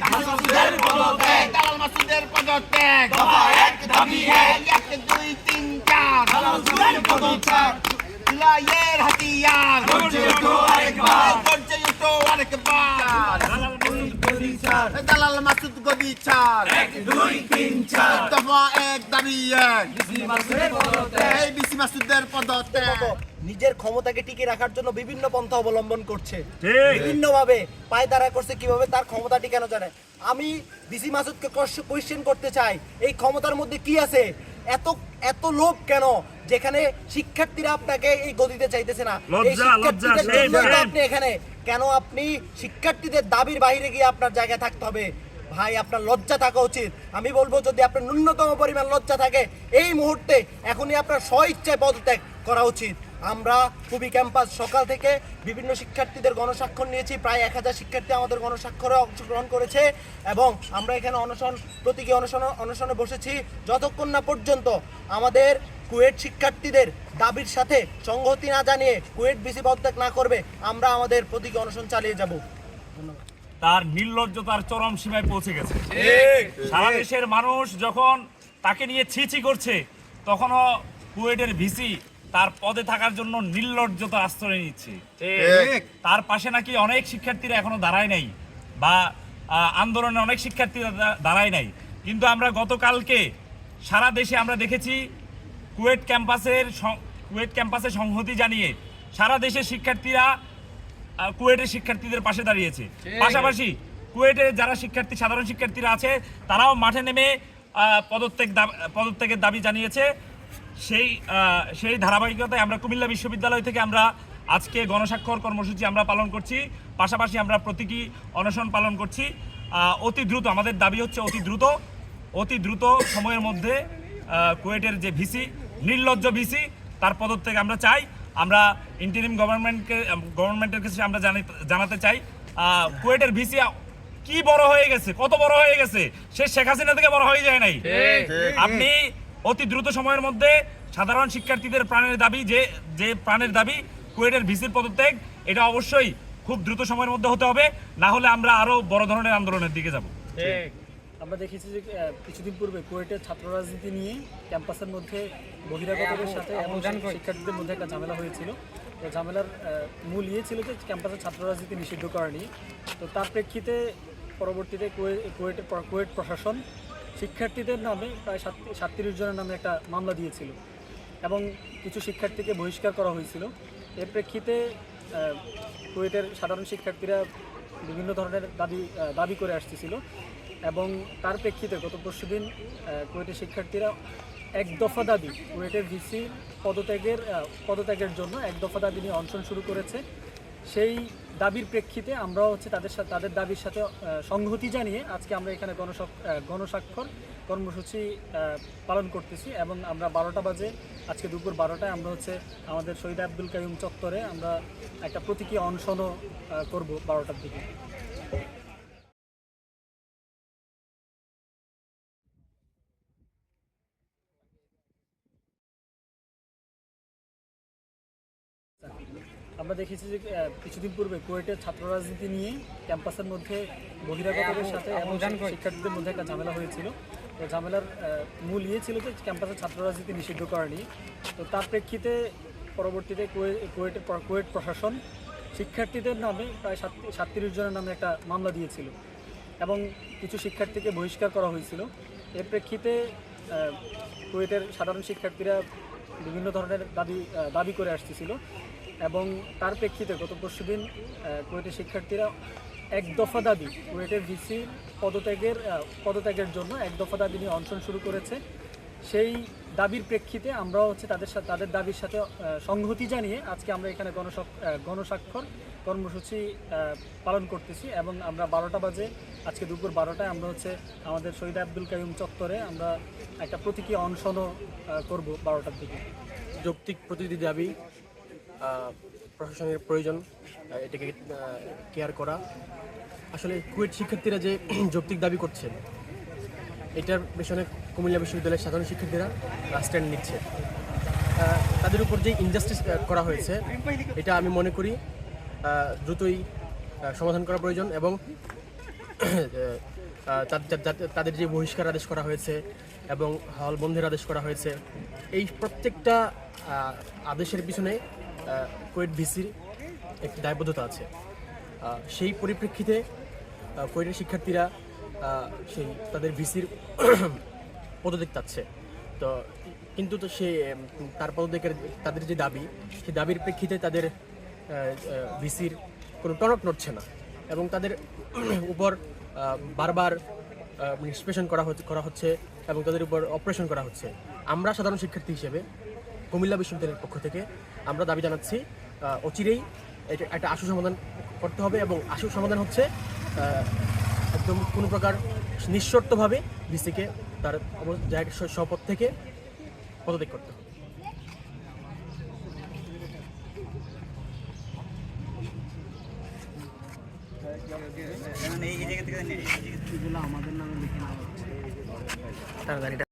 পদত্যাগ। মাসুদের পদত্যাগ। দালাল মাসুদের পদত্যাগ। দফা এক দাবি এক। এক দুই তিন চার। মাসুদের পদত্যাগ। জুলাইয়ের হাতিয়ার। গর্জে ওঠো আরেকবার। গর্জে ওঠো আরেকবার। দালাল মাসুদ গদি চার এক দুই তিন চার। দফা এক দাবি এক। এই বিসি মাসুদের পদত্যাগ। নিজের ক্ষমতাকে টিকে রাখার জন্য বিভিন্ন পন্থা অবলম্বন করছে। বিভিন্ন ভাবে পায়তারা করছে কীভাবে তার ক্ষমতা টিকানো জানে? আমি ডিসি মাসুদকে কোয়েশ্চেন করতে চাই এই ক্ষমতার মধ্যে কি আছে? এত এত লোভ কেন? যেখানে শিক্ষার্থীরা আপনাকে এই গদিতে চাইতেছে না। এই শিক্ষার্থীদের আপনি এখানে কেন আপনি শিক্ষার্থীদের দাবির বাইরে গিয়ে আপনার জায়গায় থাকতে হবে? ভাই, আপনার লজ্জা থাকা উচিত। আমি বলব, যদি আপনার ন্যূনতম পরিমাণ লজ্জা থাকে, এই মুহূর্তে এখনই আপনার স্ব ইচ্ছায় পদত্যাগ করা উচিত। আমরা খুবই ক্যাম্পাস সকাল থেকে বিভিন্ন শিক্ষার্থীদের গণস্বাক্ষর নিয়েছি। প্রায় এক হাজার শিক্ষার্থী আমাদের গণস্বাক্ষরে অংশগ্রহণ করেছে এবং আমরা এখানে অনশন, প্রতীকী অনশন, অনশনে বসেছি। যতক্ষণ না পর্যন্ত আমাদের কুয়েট শিক্ষার্থীদের দাবির সাথে সংহতি না জানিয়ে কুয়েট বিসি পদত্যাগ না করবে, আমরা আমাদের প্রতীকী অনশন চালিয়ে যাব। তার নির্লজ্জতার চরম সীমায় পৌঁছে গেছে। সারা দেশের মানুষ যখন তাকে নিয়ে ছিছি করছে তখনও কুয়েটের ভিসি তার পদে থাকার জন্য নির্লজ্জতা আশ্রয় নিচ্ছে। তার পাশে নাকি অনেক শিক্ষার্থীরা এখনও দাঁড়ায় নাই বা আন্দোলনে অনেক শিক্ষার্থীরা দাঁড়ায় নাই। কিন্তু আমরা গতকালকে সারা দেশে আমরা দেখেছি কুয়েট ক্যাম্পাসের কুয়েট ক্যাম্পাসে সংহতি জানিয়ে সারা দেশের শিক্ষার্থীরা কুয়েটের শিক্ষার্থীদের পাশে দাঁড়িয়েছে। পাশাপাশি কুয়েটের যারা শিক্ষার্থী সাধারণ শিক্ষার্থীরা আছে তারাও মাঠে নেমে পদত্যাগ দাব- পদত্যাগের দাবি জানিয়েছে। সেই সেই ধারাবাহিকতায় আমরা কুমিল্লা বিশ্ববিদ্যালয় থেকে আমরা আজকে গণস্বাক্ষর কর্মসূচি আমরা পালন করছি। পাশাপাশি আমরা প্রতীকী অনশন পালন করছি। অতি দ্রুত আমাদের দাবি হচ্ছে অতি দ্রুত অতি দ্রুত সময়ের মধ্যে কুয়েটের যে ভিসি নির্লজ্জ ভিসি তার পদত্যাগ আমরা চাই। আমরা ইন্টারিম গভর্নমেন্টকে গভর্নমেন্টের কাছে আমরা জানাতে চাই। কুয়েটের ভিসি কি বড় হয়ে গেছে? কত বড় হয়ে গেছে? সে শেখ হাসিনা থেকে বড় হয়ে যায় নাই। আপনি অতি দ্রুত সময়ের মধ্যে সাধারণ শিক্ষার্থীদের প্রাণের দাবি যে যে প্রাণের দাবি কুয়েটের ভিসির পদত্যাগ এটা অবশ্যই খুব দ্রুত সময়ের মধ্যে হতে হবে। না হলে আমরা আরও বড় ধরনের আন্দোলনের দিকে যাব। আমরা দেখেছি যে কিছুদিন পূর্বে কুয়েটের ছাত্র রাজনীতি নিয়ে ক্যাম্পাসের মধ্যে বহিরাগতদের সাথে এবং শিক্ষার্থীদের মধ্যে একটা ঝামেলা হয়েছিল। তো ঝামেলার মূল ইয়ে ছিল যে ক্যাম্পাসের ছাত্র রাজনীতি নিষিদ্ধ করা নিয়ে। তো তার প্রেক্ষিতে পরবর্তীতে কুয়ে- কুয়েটের কুয়েট প্রশাসন শিক্ষার্থীদের নামে প্রায় সাতত্রিশ জনের নামে একটা মামলা দিয়েছিল এবং কিছু শিক্ষার্থীকে বহিষ্কার করা হয়েছিল। এর প্রেক্ষিতে কুয়েটের সাধারণ শিক্ষার্থীরা বিভিন্ন ধরনের দাবি দাবি করে আসতেছিল। এবং তার প্রেক্ষিতে গত পরশু দিন কুয়েটের শিক্ষার্থীরা এক দফা দাবি, কুয়েটের ভিসি পদত্যাগের পদত্যাগের জন্য এক দফা দাবি নিয়ে অনশন শুরু করেছে। সেই দাবির প্রেক্ষিতে আমরা হচ্ছে তাদের সাথে তাদের দাবির সাথে সংহতি জানিয়ে আজকে আমরা এখানে গণস্বাক- গণস্বাক্ষর কর্মসূচি পালন করতেছি এবং আমরা বারোটা বাজে, আজকে দুপুর বারোটায় আমরা হচ্ছে আমাদের শহীদ আব্দুল কাইম চত্বরে আমরা একটা প্রতীকী অনশনও করব বারোটার দিকে। আমরা দেখেছি যে কিছুদিন পূর্বে কুয়েটের ছাত্র রাজনীতি নিয়ে ক্যাম্পাসের মধ্যে বহিরাগতদের সাথে এবং শিক্ষার্থীদের মধ্যে একটা ঝামেলা হয়েছিল। তো ঝামেলার মূল ইয়ে ছিল যে ক্যাম্পাসের ছাত্র রাজনীতি নিষিদ্ধ করা নিয়ে। তো তার প্রেক্ষিতে পরবর্তীতে কুয়ে- কুয়েটের কুয়েট প্রশাসন শিক্ষার্থীদের নামে প্রায় সাতত্রিশ জনের নামে একটা মামলা দিয়েছিল এবং কিছু শিক্ষার্থীকে বহিষ্কার করা হয়েছিল। এর প্রেক্ষিতে কুয়েটের সাধারণ শিক্ষার্থীরা বিভিন্ন ধরনের দাবি দাবি করে আসতেছিল। এবং তার প্রেক্ষিতে গত পরশু দিন কুয়েটের শিক্ষার্থীরা এক দফা দাবি কুয়েটের ভিসি পদত্যাগের পদত্যাগের জন্য এক দফা দাবি নিয়ে অনশন শুরু করেছে। সেই দাবির প্রেক্ষিতে আমরা হচ্ছে তাদের সাথে, তাদের দাবির সাথে সংহতি জানিয়ে আজকে আমরা এখানে গণস্বাক- গণস্বাক্ষর কর্মসূচি পালন করতেছি এবং আমরা বারোটা বাজে, আজকে দুপুর বারোটায় আমরা হচ্ছে আমাদের শহীদ আব্দুল কাইম চত্বরে আমরা একটা প্রতীকী অনশনও করব বারোটার দিকে। যৌক্তিক প্রতিটি দাবি প্রশাসনের প্রয়োজন এটাকে কেয়ার করা। আসলে কুয়েট শিক্ষার্থীরা যে যৌক্তিক দাবি করছে এটার পেছনে কুমিল্লা বিশ্ববিদ্যালয়ের সাধারণ শিক্ষার্থীরা স্ট্যান্ড নিচ্ছে। তাদের উপর যে ইনজাস্টিস করা হয়েছে, এটা আমি মনে করি দ্রুতই সমাধান করা প্রয়োজন এবং তাদের যে বহিষ্কার আদেশ করা হয়েছে এবং হল বন্ধের আদেশ করা হয়েছে, এই প্রত্যেকটা আদেশের পিছনে কুয়েট ভিসির একটি দায়বদ্ধতা আছে। সেই পরিপ্রেক্ষিতে কুয়েটের শিক্ষার্থীরা সেই তাদের ভিসির পদত্যাগ চাচ্ছে। তো, কিন্তু তো সে তার পদত্যাগের, তাদের যে দাবি, সেই দাবির প্রেক্ষিতে তাদের ভিসির কোনো টনক নড়ছে না এবং তাদের উপর বারবার নিষ্পেষণ করা হচ্ছে করা হচ্ছে এবং তাদের উপর অপারেশন করা হচ্ছে। আমরা সাধারণ শিক্ষার্থী হিসেবে কুমিল্লা বিশ্ববিদ্যালয়ের পক্ষ থেকে আমরা দাবি জানাচ্ছি অচিরেই এটা একটা আশু সমাধান করতে হবে এবং আশু সমাধান হচ্ছে একদম কোনো প্রকার নিঃশর্তভাবে ভিসিকে তার জায়গা শপথ থেকে পদত্যাগ করতে হবে।